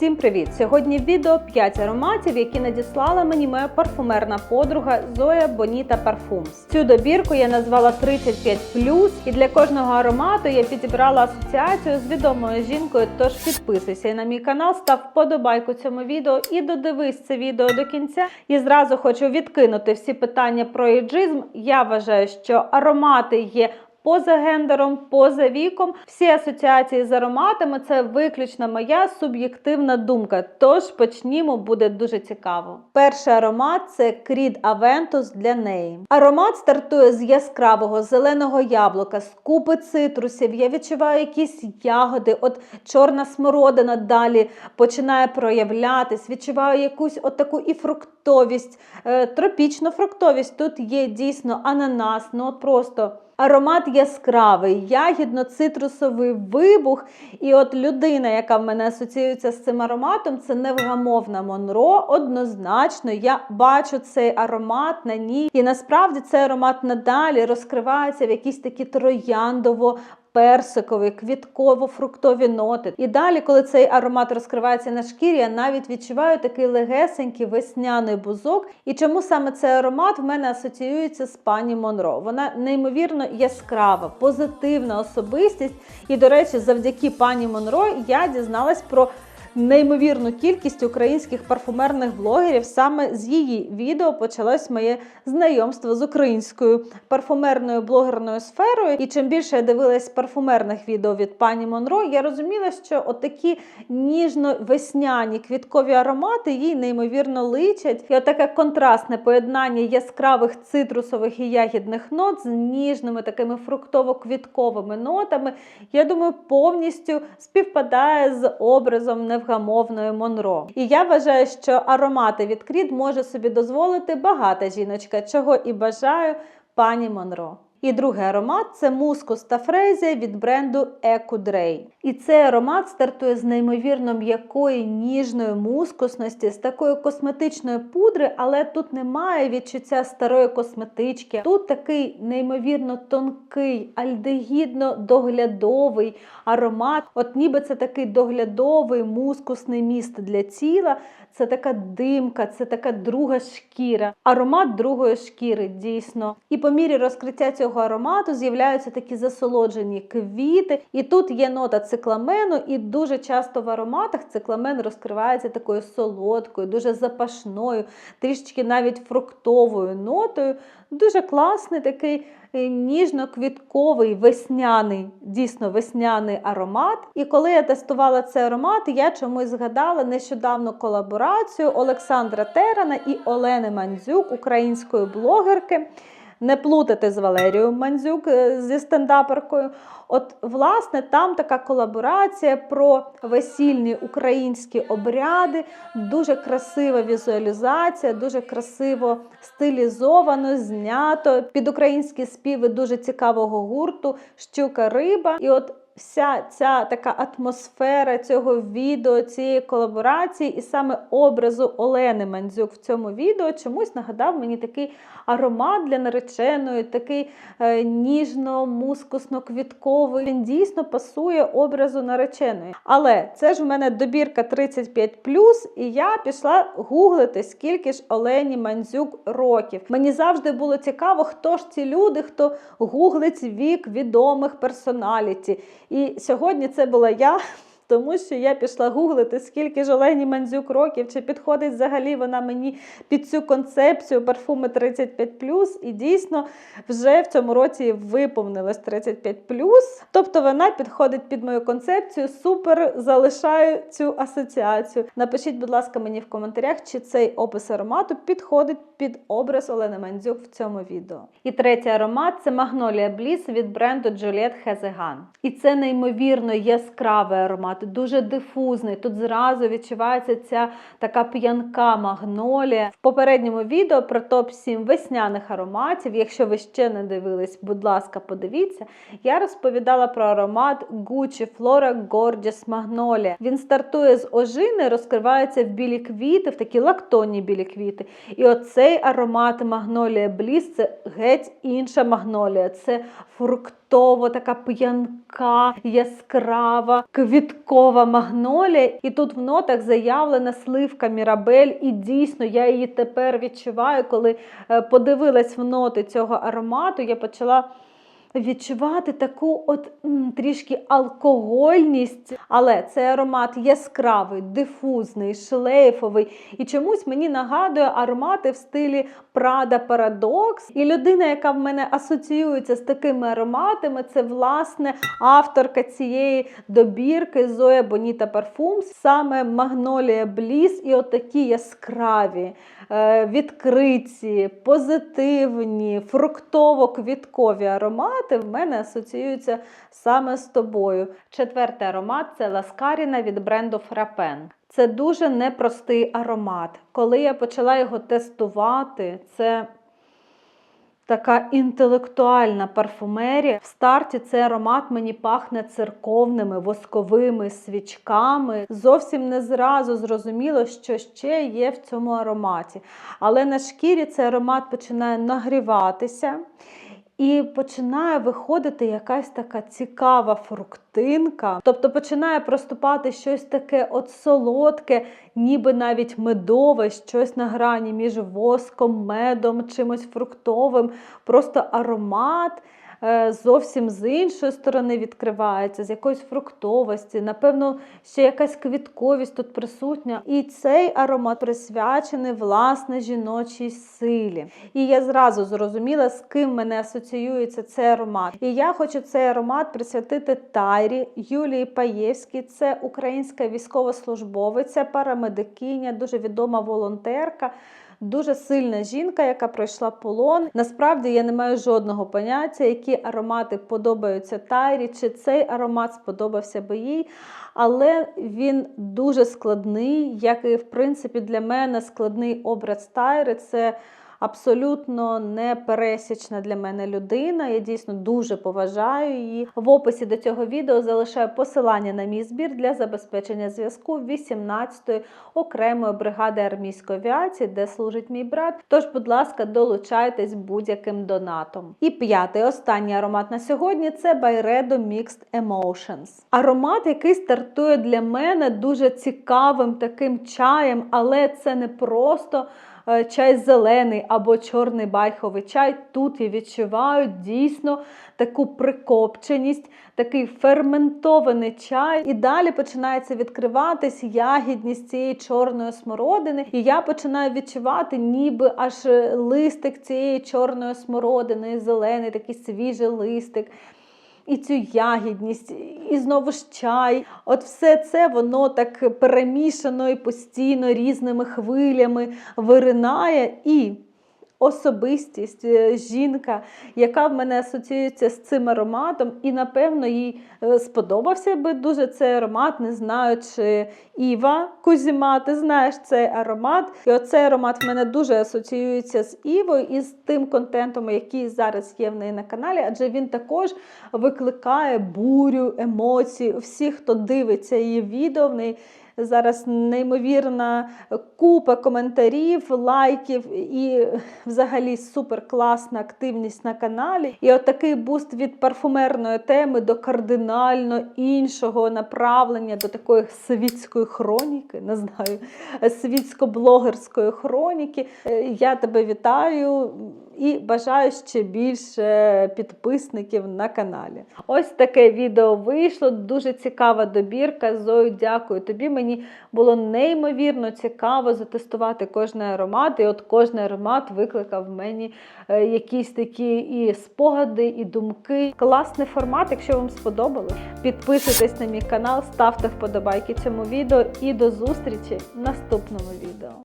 Всім привіт! Сьогодні відео 5 ароматів, які надіслала мені моя парфумерна подруга Зоя Боніта Парфумс. Цю добірку я назвала 35 і для кожного аромату я підібрала асоціацію з відомою жінкою. Тож підписуйся на мій канал, став вподобайку цьому відео і додивись це відео до кінця. І зразу хочу відкинути всі питання про іджизм. Я вважаю, що аромати є поза гендером, поза віком. Всі асоціації з ароматами це виключно моя суб'єктивна думка. Тож почнімо, буде дуже цікаво. Перший аромат це Creed Aventus для неї. Аромат стартує з яскравого зеленого яблука, з купи цитрусів. Я відчуваю якісь ягоди, от чорна смородина далі починає проявлятись. Відчуваю якусь от таку і фруктовість, е, тропічну фруктовість. Тут є дійсно ананас, ну от просто. Аромат яскравий, ягідно-цитрусовий вибух. І от людина, яка в мене асоціюється з цим ароматом, це невгамовна Монро. Однозначно, я бачу цей аромат на ній. І насправді цей аромат надалі розкривається в якісь такі трояндово. Персикові, квітково-фруктові ноти. І далі, коли цей аромат розкривається на шкірі, я навіть відчуваю такий легесенький весняний бузок. І чому саме цей аромат в мене асоціюється з пані Монро? Вона неймовірно яскрава, позитивна особистість. І, до речі, завдяки пані Монро я дізналась про неймовірну кількість українських парфумерних блогерів. Саме з її відео почалось моє знайомство з українською парфумерною блогерною сферою. І чим більше я дивилась парфумерних відео від пані Монро, я розуміла, що отакі ніжно-весняні квіткові аромати їй неймовірно личать. І отаке контрастне поєднання яскравих цитрусових і ягідних нот з ніжними такими фруктово-квітковими нотами. Я думаю, повністю співпадає з образом невгамовної Монро. І я вважаю, що аромати від Крід може собі дозволити багата жіночка, чого і бажаю пані Монро. І другий аромат це мускус та фрезія від бренду Екудрей. І цей аромат стартує з неймовірно м'якої ніжної мускусності, з такої косметичної пудри, але тут немає відчуття старої косметички. Тут такий неймовірно тонкий, альдегідно-доглядовий аромат. От ніби це такий доглядовий мускусний міст для тіла. Це така димка, це така друга шкіра. Аромат другої шкіри, дійсно. І по мірі розкриття цього аромату з'являються такі засолоджені квіти. І тут є нота цикламену, і дуже часто в ароматах цикламен розкривається такою солодкою, дуже запашною, трішечки навіть фруктовою нотою. Дуже класний такий ніжно-квітковий весняний, дійсно весняний аромат. І коли я тестувала цей аромат, я чомусь згадала нещодавно колаборацію Олександра Терана і Олени Мандзюк, української блогерки. Не плутати з Валерією Мандзюк зі стендаперкою. От, власне, там така колаборація про весільні українські обряди, дуже красива візуалізація, дуже красиво стилізовано, знято під українські співи дуже цікавого гурту Щука Риба. І от Вся ця така атмосфера цього відео, цієї колаборації, і саме образу Олени Мандзюк в цьому відео чомусь нагадав мені такий аромат для нареченої, такий е, ніжно-мускусно-квітковий. Він дійсно пасує образу нареченої. Але це ж в мене добірка 35, і я пішла гуглити, скільки ж Олені Мандзюк років. Мені завжди було цікаво, хто ж ці люди, хто гуглить вік відомих персоналіті. І сьогодні це була я. Тому що я пішла гуглити, скільки ж Олені Мандзюк років, чи підходить взагалі вона мені під цю концепцію парфуми 35 і дійсно вже в цьому році виповнилось 35 Тобто вона підходить під мою концепцію. Супер залишаю цю асоціацію. Напишіть, будь ласка, мені в коментарях, чи цей опис аромату підходить під образ Олени Мандзюк в цьому відео. І третій аромат це Magnolia Bliss від бренду Juliet Hezegan. І це неймовірно яскравий аромат дуже дифузний. Тут зразу відчувається ця така п'янка магнолія. В попередньому відео про топ-7 весняних ароматів. Якщо ви ще не дивились, будь ласка, подивіться. Я розповідала про аромат Gucci Flora Gorgeous Magnolia. Він стартує з ожини, розкривається в білі квіти, в такі лактонні білі квіти. І оцей аромат Magnolia Bliss – це геть інша магнолія. Це фрукт фруктово, така п'янка, яскрава, квіткова магнолія. І тут в нотах заявлена сливка Мірабель. І дійсно я її тепер відчуваю, коли е, подивилась в ноти цього аромату, я почала. Відчувати таку от м, трішки алкогольність, але цей аромат яскравий, дифузний, шлейфовий. І чомусь мені нагадує аромати в стилі Prada Paradox. І людина, яка в мене асоціюється з такими ароматами, це власне авторка цієї добірки Зоя Боніта Парфумс, саме Магнолія Бліс і отакі яскраві, е, відкриті, позитивні, фруктово-квіткові аромати в мене асоціюються саме з тобою. Четвертий аромат це Ласкаріна від бренду Frappen. Це дуже непростий аромат. Коли я почала його тестувати, це така інтелектуальна парфумерія. В старті цей аромат мені пахне церковними восковими свічками. Зовсім не зразу зрозуміло, що ще є в цьому ароматі. Але на шкірі цей аромат починає нагріватися. І починає виходити якась така цікава фруктинка. Тобто починає проступати щось таке от солодке, ніби навіть медове, щось на грані між воском, медом, чимось фруктовим. Просто аромат е, зовсім з іншої сторони відкривається, з якоїсь фруктовості. Напевно, ще якась квітковість тут присутня. І цей аромат присвячений власне жіночій силі. І я зразу зрозуміла, з ким мене асоціюється цей аромат. І я хочу цей аромат присвятити Тайрі Юлії Паєвській. Це українська військовослужбовиця, парамедикиня, дуже відома волонтерка. Дуже сильна жінка, яка пройшла полон. Насправді я не маю жодного поняття, які аромати подобаються Тайрі, чи цей аромат сподобався би їй. Але він дуже складний, як і в принципі для мене складний образ Тайри. Це абсолютно непересічна для мене людина. Я дійсно дуже поважаю її. В описі до цього відео залишаю посилання на мій збір для забезпечення зв'язку 18-ї окремої бригади армійської авіації, де служить мій брат. Тож, будь ласка, долучайтесь будь-яким донатом. І п'ятий останній аромат на сьогодні це Byredo Mixed Emotions. Аромат, який стартує для мене дуже цікавим таким чаєм, але це не просто е, чай зелений або чорний байховий чай. Тут я відчуваю дійсно таку прикопченість, такий ферментований чай. І далі починається відкриватись ягідність цієї чорної смородини. І я починаю відчувати, ніби аж листик цієї чорної смородини, зелений, такий свіжий листик. І цю ягідність, і знову ж чай. От все це воно так перемішано і постійно різними хвилями виринає. І особистість, е, жінка, яка в мене асоціюється з цим ароматом, і, напевно, їй е, сподобався би дуже цей аромат. Не знаю, чи Іва Кузіма, ти знаєш цей аромат. І оцей аромат в мене дуже асоціюється з Івою і з тим контентом, який зараз є в неї на каналі, адже він також викликає бурю, емоцій. Всі, хто дивиться її відео, в неї зараз неймовірна купа коментарів, лайків і взагалі супер класна активність на каналі. І от такий буст від парфумерної теми до кардинально іншого направлення, до такої світської хроніки, не знаю, світсько-блогерської хроніки. Е, Я тебе вітаю. І бажаю ще більше підписників на каналі. Ось таке відео вийшло. Дуже цікава добірка. Зою, дякую тобі. Мені було неймовірно цікаво затестувати кожний аромат. І от кожний аромат викликав в мені е, якісь такі і спогади, і думки. Класний формат, якщо вам сподобалось. Підписуйтесь на мій канал, ставте вподобайки цьому відео і до зустрічі в наступному відео.